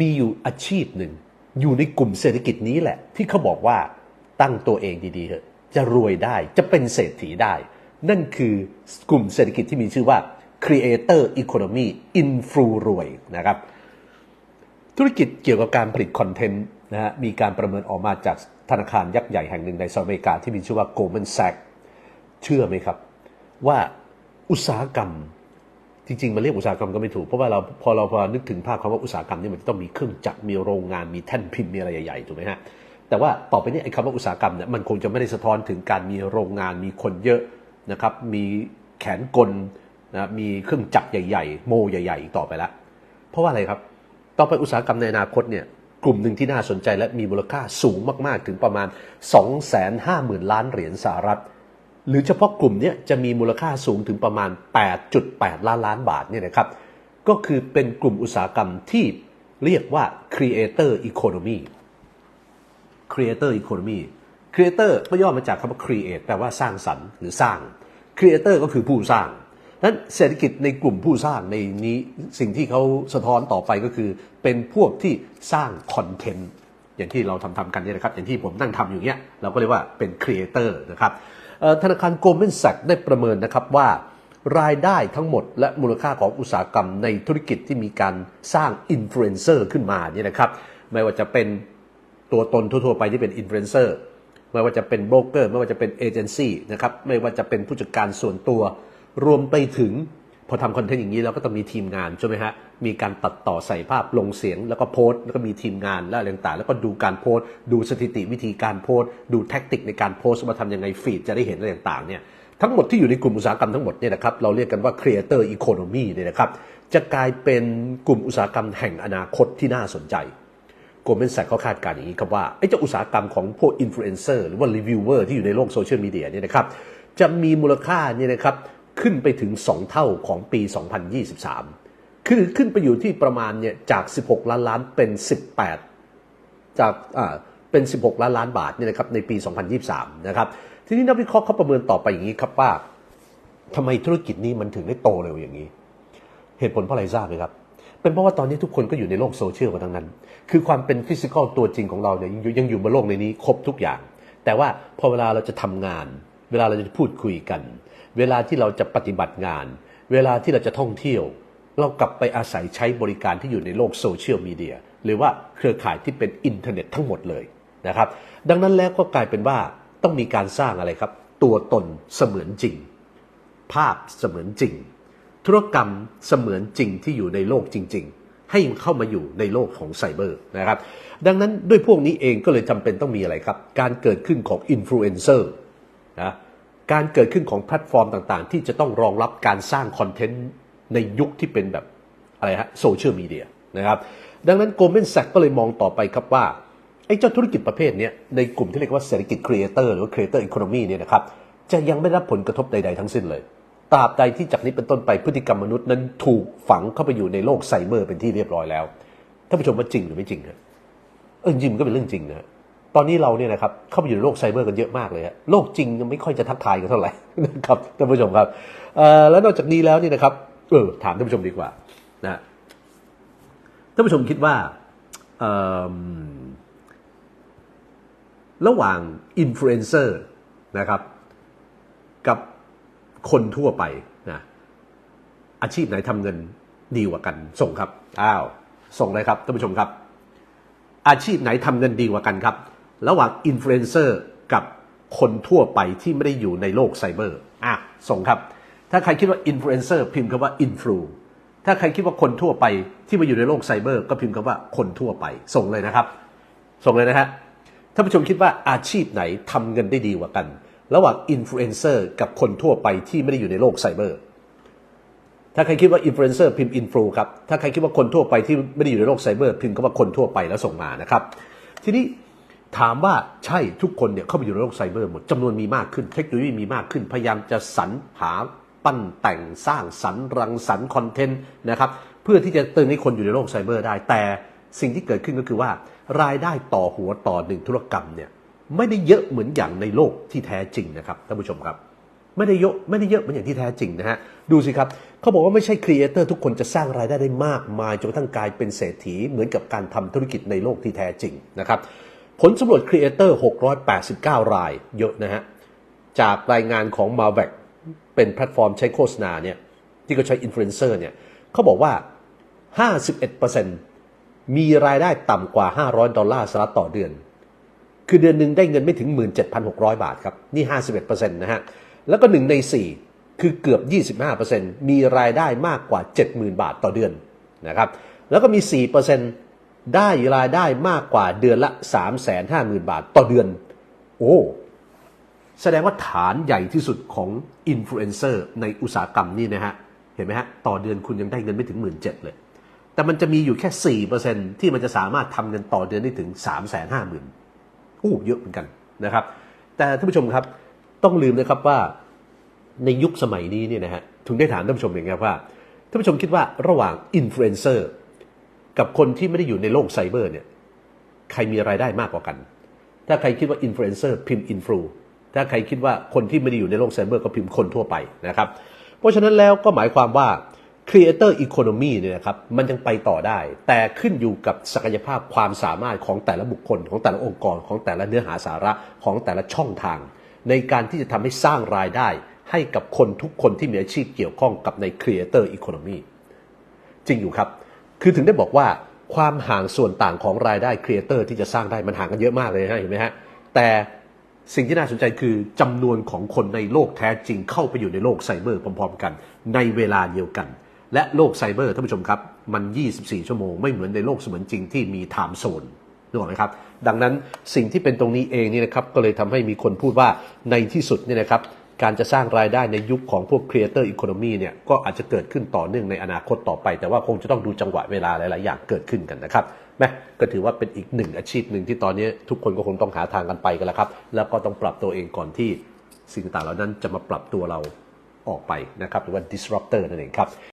มีอยู่อาชีพหนึ่ง อยู่ในกลุ่มเศรษฐกิจนี้แหละ ที่เขาบอกว่าตั้งตัวเองดีๆเถอะจะรวยได้จะเป็นเศรษฐีได้ นั่นคือกลุ่มเศรษฐกิจที่มีชื่อว่า Creator Economy อินฟลูรวยนะครับ ธุรกิจเกี่ยวกับการผลิตคอนเทนต์นะฮะมีการประเมินออกมาจากธนาคารยักษ์ใหญ่แห่งหนึ่งในสหรัฐอเมริกาที่มีชื่อว่า Goldman Sachs เชื่อไหมครับ ว่าอุตสาหกรรม จริงๆ มันเรียกอุตสาหกรรมก็ไม่ถูก เพราะว่าเราพอเราพอนึกถึงภาพคำว่าอุตสาหกรรมนี่มันจะต้องมีเครื่องจักรมีโรงงานมีแท่นพิมพ์มีอะไรใหญ่ๆถูกไหมฮะแต่ว่าต่อไปนี้ไอ้คำว่าอุตสาหกรรมเนี่ยมันคงจะไม่ได้สะท้อนถึงการมีโรงงานมีคนเยอะนะครับมีแขนกลนะมีเครื่องจักรใหญ่ๆ โมใหญ่ๆอีกต่อไปละเพราะว่าอะไรครับ ต่อไปอุตสาหกรรมในอนาคตเนี่ยกลุ่มหนึ่งที่น่าสนใจและมีมูลค่าสูงมากๆถึงประมาณ 250,000 ล้านเหรียญสหรัฐ หรือเฉพาะกลุ่มเนี้จะมีมูลค่าสูงถึงประมาณ 8.8 ล้านล้านบาทเนี่ยนะครับ ก็คือเป็นกลุ่มอุตสาหกรรมที่เรียกว่า creator economy creator economy creator ก็ย่อมาจากคำว่า create แปลว่าสร้างสรรค์หรือสร้าง creator ก็คือผู้สร้างนั้นเศรษฐกิจในกลุ่มผู้สร้างในนี้สิ่งที่เขาสะท้อนต่อไปก็คือ เป็นพวกที่สร้างคอนเทนต์อย่างที่เราทำทำกันเนี่ยนะครับ อย่างที่ผมนั่งทำอยู่เนี้ยเราก็เรียกว่าเป็นครีเอเตอร์นะครับ ธนาคาร Goldman Sachs ได้ประเมินนะครับว่ารายได้ทั้งหมดและมูลค่าของอุตสาหกรรมในธุรกิจที่มีการสร้างอินฟลูเอนเซอร์ขึ้นมาเนี่ยนะครับไม่ว่าจะเป็นตัวตนทั่วๆไปที่เป็นอินฟลูเอนเซอร์ไม่ว่าจะเป็นโบรกเกอร์ไม่ว่าจะเป็นเอเจนซี่นะครับไม่ว่าจะเป็นผู้จัดการส่วนตัว รวมไปถึงพอทำคอนเทนต์อย่างนี้เราก็ต้องมีทีมงานใช่ไหมฮะ มีการตัดต่อใส่ภาพลงเสียง แล้วก็โพสต์แล้วก็มีทีมงานและอะไรต่างๆ แล้วก็ดูการโพสต์ ดูสถิติวิธีการโพสต์ ดูแท็กติกในการโพสต์ว่าทำยังไงฟีดจะได้เห็นอะไรต่างๆเนี่ยทั้งหมดที่อยู่ในกลุ่มอุตสาหกรรมทั้งหมดเนี่ยนะครับเราเรียกกันว่า creator economy เนี่ยนะครับจะกลายเป็นกลุ่มอุตสาหกรรมแห่งอนาคตที่น่าสนใจโกลเมนแซกเขาคาดการณ์อย่างนี้ครับว่าไอ้เจ้าอุตสาหกรรมของพวกอินฟลูเอนเซอร์หรือว่ารีวิวเวอร์ที่อยู่ในโลกโซเชียลมีเดียเนี่ยนะครับจะมีมูลค่าเนี่ยนะครับขึ้นไปถึง 2 เท่าของปี 2023 คือขึ้นไปอยู่ที่ประมาณเนี่ยจาก 16 ล้านล้านเป็น 18 จากอ่าเป็น 16 ล้านล้านบาทเนี่ยนะครับในปี 2023 นะครับ ทีนี้นักวิเคราะห์เขาประเมินต่อไปอย่างนี้ครับว่าทำไมธุรกิจนี้มันถึงได้โตเร็วอย่างนี้ เหตุผลเพราะอะไรทราบไหมครับเป็นเพราะว่าตอนนี้ทุกคนก็อยู่ในโลกโซเชียลกันทั้งนั้น คือความเป็นฟิสิกอลตัวจริงของเราเนี่ยยังยังอยู่บนโลกในนี้ครบทุกอย่าง แต่ว่าพอเวลาเราจะทำงาน เวลาเราจะพูดคุยกัน เวลาที่เราจะปฏิบัติงาน เวลาที่เราจะท่องเที่ยว เรากลับไปอาศัยใช้บริการที่อยู่ในโลกโซเชียลมีเดียหรือว่าเครือข่ายที่เป็นอินเทอร์เน็ตทั้งหมดเลยนะครับ ดังนั้นแล้วก็กลายเป็นว่าต้องมีการสร้างอะไรครับ ตัวตนเสมือนจริง ภาพเสมือนจริง ธุรกรรมเสมือนจริงที่อยู่ในโลกจริง ๆ ให้เข้ามาอยู่ในโลกของไซเบอร์นะครับ ดังนั้นด้วยพวกนี้เองก็เลยจำเป็นต้องมีอะไรครับ การเกิดขึ้นของอินฟลูเอนเซอร์นะการเกิดขึ้นของแพลตฟอร์มต่างๆ ที่จะต้องรองรับการสร้างคอนเทนต์ ในยุคที่เป็นแบบอะไรฮะโซเชียลมีเดียนะครับดังนั้นโกลเมนแซกก็เลยมองต่อไปครับว่าไอ้เจ้าธุรกิจประเภทนี้ในกลุ่มที่เรียกว่าเศรษฐกิจครีเอเตอร์หรือว่าครีเอเตอร์อีโคโนมีเนี่ยนะครับจะยังไม่รับผลกระทบใด ๆ ทั้งสิ้นเลยตราบใดที่จากนี้เป็นต้นไปพฤติกรรมมนุษย์นั้นถูกฝังเข้าไปอยู่ในโลกไซเบอร์เป็นที่เรียบร้อยแล้วท่านผู้ชมว่าจริงหรือไม่จริงฮะเออจริงมันก็เป็นเรื่องจริงนะตอนนี้เราเนี่ยนะครับเข้าไปอยู่ในโลกไซเบอร์กันเยอะมากเลยฮะโลกจริงยังไม่ค่อยจะทักทายกันเท่าไหร่นะครับท่านผู้ชมครับแล้วนอกจากนี้แล้วนี่นะครับ เออถามท่านผู้ชมดีกว่านะท่านผู้ชมคิดว่าระหว่างอินฟลูเอนเซอร์นะครับ กับคนทั่วไปนะอาชีพไหนทำเงินดีกว่ากัน ส่งครับอ้าวส่งเลยครับท่านผู้ชมครับ อาชีพไหนทำเงินดีกว่ากันครับ ระหว่างอินฟลูเอนเซอร์กับคนทั่วไปที่ไม่ได้อยู่ในโลกไซเบอร์อะส่งครับ ถ้าใครคิดว่าอินฟลูเอนเซอร์พิมพ์คำว่าอินฟลูถ้าใครคิดว่าคนทั่วไปที่มาอยู่ในโลกไซเบอร์ก็พิมพ์คำว่าคนทั่วไป ส่งเลยนะครับ ส่งเลยนะฮะท่านผู้ชมคิดว่าอาชีพไหนทำเงินได้ดีกว่ากัน ระหว่างอินฟลูเอนเซอร์กับคนทั่วไปที่ไม่ได้อยู่ในโลกไซเบอร์ ถ้าใครคิดว่าอินฟลูเอนเซอร์พิมพ์อินฟลูครับ ถ้าใครคิดว่าคนทั่วไปที่ไม่ได้อยู่ในโลกไซเบอร์พิมพ์คำว่าคนทั่วไปแล้วส่งมานะครับ ทีนี้ถามว่าใช่ทุกคนเนี่ยเข้าไปอยู่ในโลกไซเบอร์หมดจำนวนมีมากขึ้น เทคโนโลยีมีมากขึ้น พยายามจะสรรหา ปั้นแต่งสร้างสรรค์รังสรรค์คอนเทนต์นะครับเพื่อที่จะเตือนให้คนอยู่ในโลกไซเบอร์ได้ แต่สิ่งที่เกิดขึ้นก็คือว่ารายได้ต่อหัวต่อหนึ่งธุรกรรมเนี่ยไม่ได้เยอะเหมือนอย่างในโลกที่แท้จริงนะครับท่านผู้ชมครับไม่ได้เยอะไม่ได้เยอะเหมือนอย่างที่แท้จริงนะฮะดูสิครับเขาบอกว่าไม่ใช่ครีเอเตอร์ทุกคนจะสร้างรายได้ได้มากมายจนกระทั่งกลายเป็นเศรษฐีเหมือนกับการทำธุรกิจในโลกที่แท้จริงนะครับผลสำรวจครีเอเตอร์689 รายเยอะนะฮะจากรายงานของ m a l v e c เป็นแพลตฟอร์มใช้โฆษณาเนี่ยที่เขาใช้อินฟลูเอนเซอร์เนี่ยเขาบอกว่า 51%มีรายได้ต่ำกว่า 500 ดอลลาร์สหรัฐต่อเดือน คือเดือนหนึ่งได้เงินไม่ถึง 17,600 บาทครับ นี่ 51%นะฮะ แล้วก็ 1 ใน 4 คือเกือบ 25%มีรายได้มากกว่า 70,000 บาทต่อเดือนนะครับ แล้วก็มี 4%ได้รายได้มากกว่าเดือนละ 350,000 บาทต่อเดือน โอ้ แสดงว่าฐานใหญ่ที่สุดของอินฟลูเอนเซอร์ในอุตสาหกรรมนี่นะฮะ เห็นไหมฮะ ต่อเดือนคุณยังได้เงินไม่ถึง 1 7ื่นเลย แต่มันจะมีอยู่แค่ 4%ที่มันจะสามารถทำเงินต่อเดือนได้ถึง 3 5 0 0 0 0อู้เยอะเหมือนกันนะครับ แต่ท่านผู้ชมครับต้องลืมนะครับว่าในยุคสมัยนี้เนี่ยนะฮะถึงได้ถามท่านผู้ชมอย่างไงว่าท่านผู้ชมคิดว่าระหว่างอินฟลูเอนเซอร์กับคนที่ไม่ได้อยู่ในโลกไซเบอร์เนี่ยใครมีรายได้มากกว่ากัน ถ้าใครคิดว่าอินฟลูเอนเซอร์พิมพ์อินฟลู ถ้าใครคิดว่าคนที่ไม่ได้อยู่ในโลกไซเบอร์ก็พิมพ์คนทั่วไปนะครับ เพราะฉะนั้นแล้วก็หมายความว่า Creator Economy เนี่ยนะครับมันยังไปต่อได้ แต่ขึ้นอยู่กับศักยภาพความสามารถของแต่ละบุคคล ของแต่ละองค์กร ของแต่ละเนื้อหาสาระของแต่ละช่องทาง ในการที่จะทำให้สร้างรายได้ ให้กับคนทุกคนที่มีอาชีพเกี่ยวข้องกับใน Creator Economy จริงอยู่ครับ คือถึงได้บอกว่าความห่างส่วนต่างของรายได้ครีเอเตอร์ที่จะสร้างได้มันห่างกันเยอะมากเลยนะเห็นไหมฮะแต่ สิ่งที่น่าสนใจคือจำนวนของคนในโลกแท้จริงเข้าไปอยู่ในโลกไซเบอร์พร้อมๆ กัน ในเวลาเดียวกัน และโลกไซเบอร์ท่านผู้ชมครับ มัน 24 ชั่วโมง ไม่เหมือนในโลกเสมือนจริงที่มีไทม์โซนนึกออกไหมครับ ดังนั้นสิ่งที่เป็นตรงนี้เองนี่นะครับก็เลยทำให้มีคนพูดว่าในที่สุดนี่นะครับ การจะสร้างรายได้ในยุคของพวก Creator Economy เนี่ยก็อาจจะเกิดขึ้นต่อเนื่องในอนาคตต่อไป แต่ว่าคงจะต้องดูจังหวะเวลาหลาย ๆ อย่างเกิดขึ้นกันนะครับแม่ก็ถือว่าเป็นอีกหนึ่งอาชีพหนึ่งที่ตอนนี้ทุกคนก็คงต้องหาทางกันไปกันแล้วครับ แล้วก็ต้องปรับตัวเองก่อนที่สิ่งต่างเหล่านั้นจะมาปรับตัวเราออกไปนะครับหรือว่า disruptor นั่นเองครับ